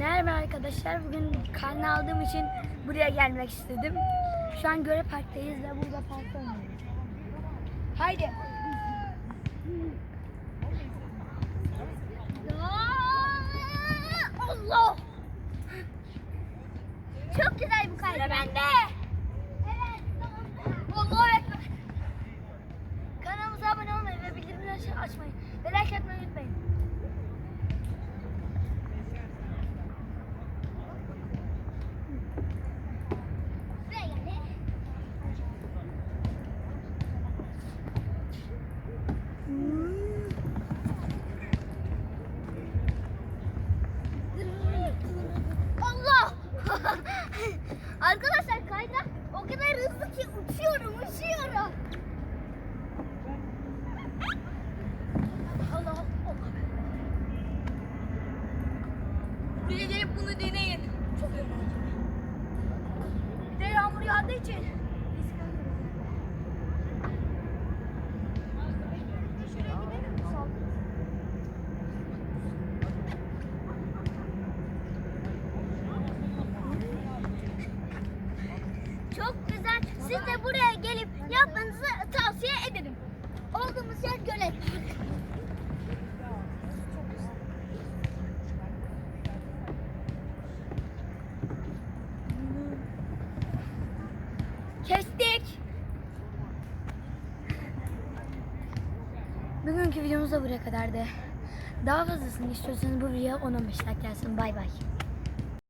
Merhaba arkadaşlar. Bugün karne aldığım için buraya gelmek istedim. Şu an Göre Park'tayız ve burada parkta oynuyoruz. Haydi. Allah! Çok güzel bu kaydı. Sıra bende. Kanalımıza abone olmayı ve bildirimleri açmayı ve like atmayı unutmayın. Buraya geldi. Allah! Arkadaşlar kayda o kadar hızlı ki uçuyorum, uçuyorum. Allah. Bir de gelip bunu deneyin. Çok eğlenceli. Bir de yağmur yağdığı için. Çok güzel. Siz de buraya gelip yapmanızı tavsiye ederim. Olduğumuz yer gölet. Kestik. Bugünkü videomuz da buraya kadardı. Daha fazlasını istiyorsanız bu videoya 10-15 like gelsin. Bay bay.